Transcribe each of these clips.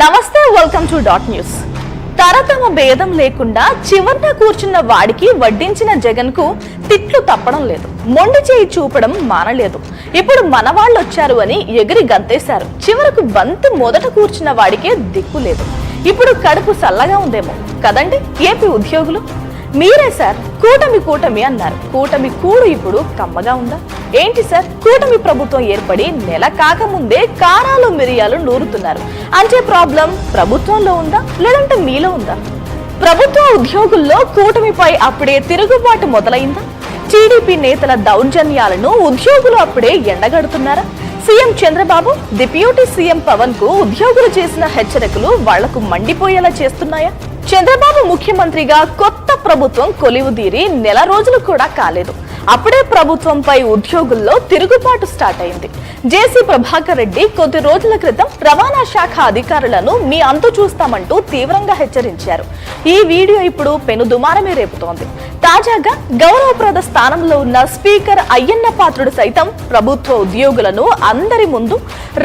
నమస్తే welcome to dot news తరతమ భేదం లేకుండా చివరన కూర్చున్న వాడికి వడ్డించిన జగన్కు తిట్లు తప్పడం లేదు. మొండి చేయి చూపడం మానలేదు. ఇప్పుడు మన వాళ్ళు వచ్చారు అని ఎగిరి గంతేశారు. చివరకు బంతి మొదట కూర్చున్న వాడికే దిక్కు లేదు. ఇప్పుడు కడుపు చల్లగా ఉందేమో. కదండి ఏపీ ఉద్యోగులు? మీరే సార్? కూటమి కూటమి అన్నారు. కూటమి కూడు ఇప్పుడు కమ్మగా ఉందా? ఏంటి సార్? కూటమి ప్రభుత్వం ఏర్పడి నెల కాకముందే కారాలు మిరియాలు నూరుతున్నారు. అంటే ప్రాబ్లం ప్రభుత్వంలో ఉందా? లేదంటే మీలో ఉందా? ప్రభుత్వ ఉద్యోగుల్లో కూటమిపై అప్పుడే తిరుగుబాటు మొదలైందా? టీడీపీ నేతల దౌర్జన్యాలను ఉద్యోగులు అప్పుడే ఎండగడుతున్నారా? సీఎం చంద్రబాబు డిప్యూటీ సీఎం పవన్కు ఉద్యోగులు చేసిన హెచ్చరికలు వాళ్ళకు మండిపోయేలా చేస్తున్నాయా? చంద్రబాబు ముఖ్యమంత్రిగా కొత్త ప్రభుత్వం కొలివుదీరి నెల రోజులు కూడా కాలేదు. అప్పుడే ప్రభుత్వంపై ఉద్యోగుల్లో తిరుగుబాటు స్టార్ట్ అయింది. జేసీ ప్రభాకర్ రెడ్డి కొద్ది రోజుల క్రితం రవాణా శాఖ అధికారులను మీ అంతు చూస్తామంటూ తీవ్రంగా హెచ్చరించారు. ఈ వీడియో ఇప్పుడు పెను దుమారమే రేపుతోంది. తాజాగా గౌరవప్రద స్థానంలో ఉన్న స్పీకర్ అయ్యన్న పాత్రుడు సైతం ప్రభుత్వ ఉద్యోగులను అందరి ముందు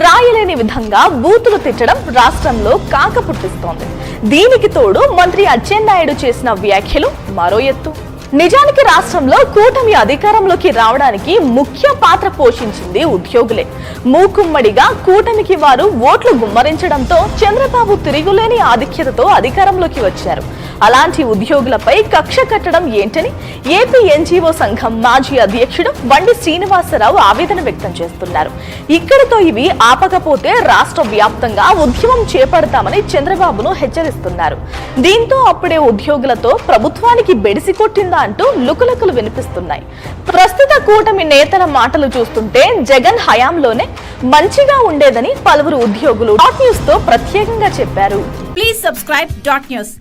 రాయలేని విధంగా బూతులు తిట్టడం రాష్ట్రంలో కాక పుట్టిస్తోంది దీనికి తోడు మంత్రి అచ్చెన్నాయుడు చేసిన వ్యాఖ్యలు మరో ఎత్తు. నిజానికి రాష్ట్రంలో కూటమి అధికారంలోకి రావడానికి ముఖ్య పాత్ర పోషించింది ఉద్యోగులే. మూకుమ్మడిగా కూటమికి వారు ఓట్లు గుమ్మరించడంతో చంద్రబాబు తిరుగులేని ఆధిక్యతతో అధికారంలోకి వచ్చారు. అలాంటి ఉద్యోగులపై కక్ష కట్టడం ఏంటని ఏపీ ఎన్జీఓ సంఘం మాజీ అధ్యక్షుడు బండి శ్రీనివాసరావు ఆవేదన వ్యక్తం చేస్తున్నారు. ఇక్కడితో ఇవి ఆపకపోతే రాష్ట్ర వ్యాప్తంగా ఉద్యమం చేపడతామని చంద్రబాబును హెచ్చరిస్తున్నారు. దీంతో అప్పుడే ఉద్యోగులతో ప్రభుత్వానికి బెడిసి కొట్టిందా అంటూ లుకులకులు వినిపిస్తున్నాయి. ప్రస్తుత కూటమి నేతల మాటలు చూస్తుంటే జగన్ హయాంలోనే మంచిగా ఉండేదని పలువురు ఉద్యోగులు డాట్ న్యూస్తో ప్రత్యేకంగా చెప్పారు. Please subscribe dot news.